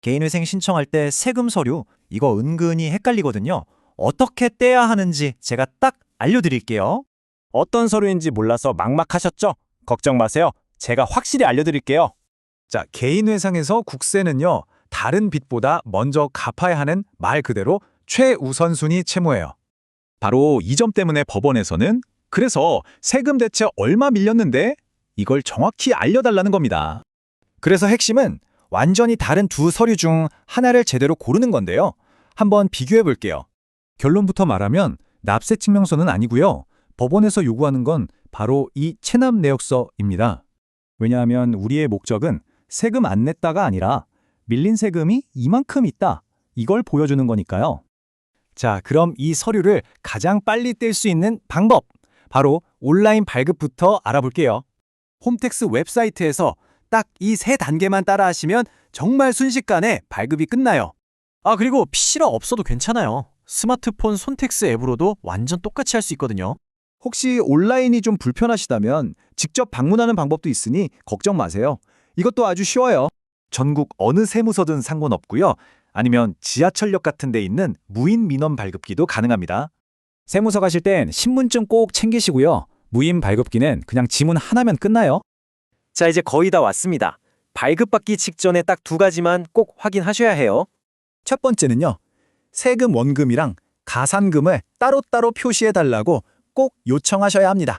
개인회생 신청할 때 세금 서류 이거 은근히 헷갈리거든요. 어떻게 떼야 하는지 제가 딱 알려드릴게요. 어떤 서류인지 몰라서 막막하셨죠? 걱정 마세요. 제가 확실히 알려드릴게요. 자, 개인회상에서 국세는요, 다른 빚보다 먼저 갚아야 하는 말 그대로 최우선순위 채무예요. 바로 이 점 때문에 법원에서는 그래서 세금 대체 얼마 밀렸는데 이걸 정확히 알려달라는 겁니다. 그래서 핵심은 완전히 다른 두 서류 중 하나를 제대로 고르는 건데요. 한번 비교해 볼게요. 결론부터 말하면 납세 증명서는 아니고요. 법원에서 요구하는 건 바로 이 체납 내역서입니다. 왜냐하면 우리의 목적은 세금 안 냈다가 아니라 밀린 세금이 이만큼 있다. 이걸 보여주는 거니까요. 자, 그럼 이 서류를 가장 빨리 뗄 수 있는 방법. 바로 온라인 발급부터 알아볼게요. 홈택스 웹사이트에서 딱 이 세 단계만 따라하시면 정말 순식간에 발급이 끝나요. 아, 그리고 PC라 없어도 괜찮아요. 스마트폰 손택스 앱으로도 완전 똑같이 할 수 있거든요. 혹시 온라인이 좀 불편하시다면 직접 방문하는 방법도 있으니 걱정 마세요. 이것도 아주 쉬워요. 전국 어느 세무서든 상관없고요. 아니면 지하철역 같은 데 있는 무인 민원 발급기도 가능합니다. 세무서 가실 땐 신분증 꼭 챙기시고요. 무인 발급기는 그냥 지문 하나면 끝나요. 자, 이제 거의 다 왔습니다. 발급받기 직전에 딱 두 가지만 꼭 확인하셔야 해요. 첫 번째는요. 세금 원금이랑 가산금을 따로따로 표시해 달라고 꼭 요청하셔야 합니다.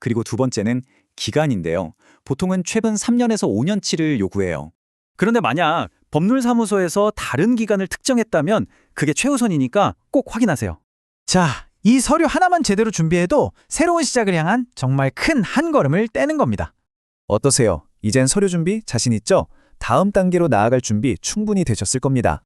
그리고 두 번째는 기간인데요. 보통은 최근 3년에서 5년치를 요구해요. 그런데 만약 법률사무소에서 다른 기간을 특정했다면 그게 최우선이니까 꼭 확인하세요. 자, 이 서류 하나만 제대로 준비해도 새로운 시작을 향한 정말 큰 한 걸음을 떼는 겁니다. 어떠세요? 이젠 서류 준비 자신 있죠? 다음 단계로 나아갈 준비 충분히 되셨을 겁니다.